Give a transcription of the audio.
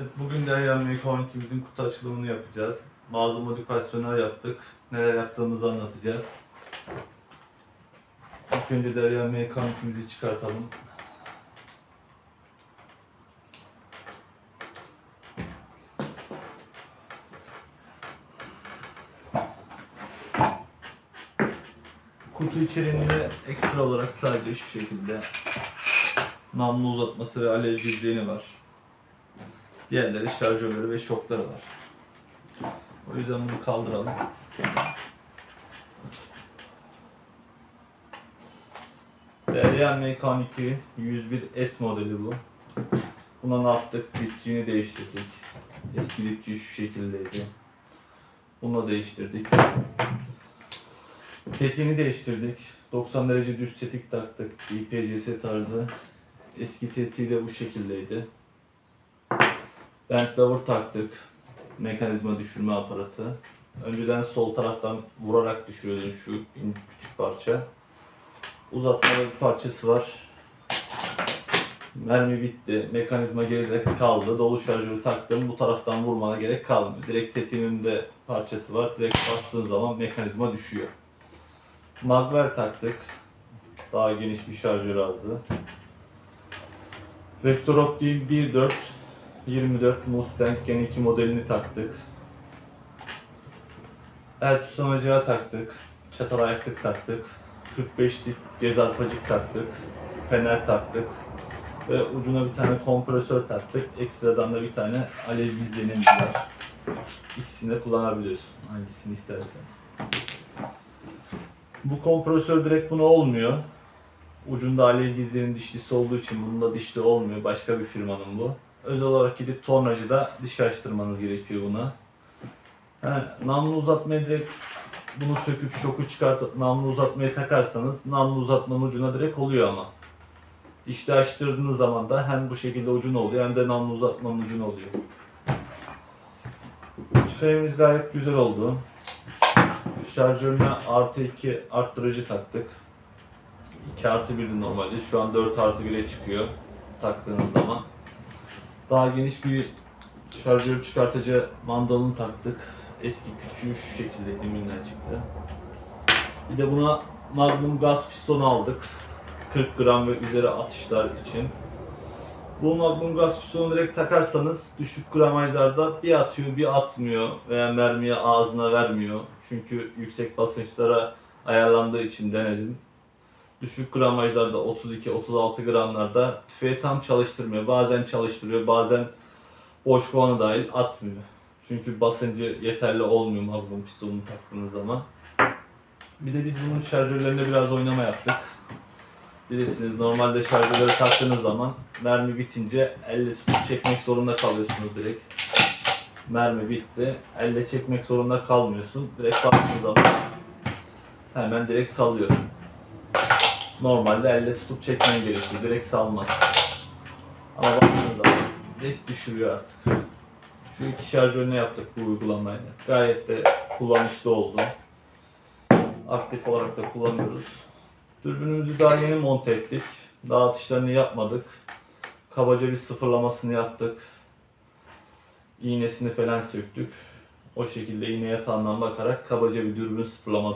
Evet, bugün Derya Mekanikimizin kutu açılımını yapacağız. Bazı modifikasyonlar yaptık. Neler yaptığımızı anlatacağız. İlk önce Derya Mekanikimizi çıkartalım. Kutu içeriğinde ekstra olarak sadece şu şekilde namlu uzatması ve alev gizleyeni var. Diğerleri şarjörleri ve şokları var. O yüzden bunu kaldıralım. Derya MK12 101S modeli bu. Buna ne yaptık? Dipçiğini değiştirdik. Eski dipçiği şu şekildeydi. Bunu değiştirdik. Tetiğini değiştirdik. 90 derece düz tetik taktık. IPCS tarzı. Eski tetiği de bu şekildeydi. Bent lever taktık. Mekanizma düşürme aparatı. Önceden sol taraftan vurarak düşürüyordum şu küçük parça. Uzatmalı bir parçası var. Mermi bitti. Mekanizma geride kaldı. Dolu şarjörü taktım. Bu taraftan vurmana gerek kalmıyor. Direkt tetiğin önünde parçası var. Direkt bastığın zaman mekanizma düşüyor. Magwell taktık. Daha geniş bir şarjör ağzı. Vector Opti 1.4 24 Mustang Gen 2 modelini taktık. El tutamacağı taktık. Çatal ayaklık taktık. 45'lik gez arpacık taktık. Fener taktık. Ve ucuna bir tane kompresör taktık. Ekstradan da bir tane alev gizlenimiz var. İkisini de kullanabiliyorsun. Hangisini istersen. Bu kompresör direkt buna olmuyor. Ucunda alev gizlenin dişlisi olduğu için bunda dişli olmuyor. Başka bir firmanın bu. Özel olarak gidip tornacıda diş açtırmanız gerekiyor buna. He, namlu uzatmaya direkt bunu söküp şoku çıkartıp namlu uzatmaya takarsanız namlu uzatmanın ucuna direkt oluyor ama. Dişli açtırdığınız zaman da hem bu şekilde ucuna oluyor hem de namlu uzatmanın ucuna oluyor. Tüfeğimiz gayet güzel oldu. Şarjörüne artı 2 arttırıcı taktık. 2 artı 1'di normalde. Şu an 4 artı 1'e çıkıyor taktığınız zaman. Daha geniş bir şarjör çıkartıcı mandalını taktık. Eski küçüğü şu şekilde deminden çıktı. Bir de buna Magnum gaz pistonu aldık. 40 gram ve üzeri atışlar için. Bu Magnum gaz pistonu direkt takarsanız düşük gramajlarda bir atıyor bir atmıyor veya mermiye ağzına vermiyor. Çünkü yüksek basınçlara ayarlandığı için denedim. Düşük gramajlarda 32-36 gramlarda tüfeği tam çalıştırmıyor. Bazen çalıştırıyor bazen boş kovanı dahil atmıyor. Çünkü basıncı yeterli olmuyor Magnum pistonunu taktığınız zaman. Bir de biz bunun şarjörlerinde biraz oynama yaptık. Bilirsiniz normalde şarjörleri taktığınız zaman mermi bitince elle tutup çekmek zorunda kalıyorsunuz direkt. Mermi bitti. Elle çekmek zorunda kalmıyorsun. Direkt bastığın zaman hemen direkt salıyor. Normalde elle tutup çekmen gerekiyor. Direkt salmaz. Ama bastığın zaman direkt düşürüyor artık. Şu iki şarjörüne yaptık bu uygulamayı. Gayet de kullanışlı oldu. Aktif olarak da kullanıyoruz. Dürbünümüzü daha yeni monte ettik. Daha atışlarını yapmadık. Kabaca bir sıfırlamasını yaptık. İğnesini falan söktük. O şekilde iğne yatağından bakarak kabaca bir dürbün sıfırlaması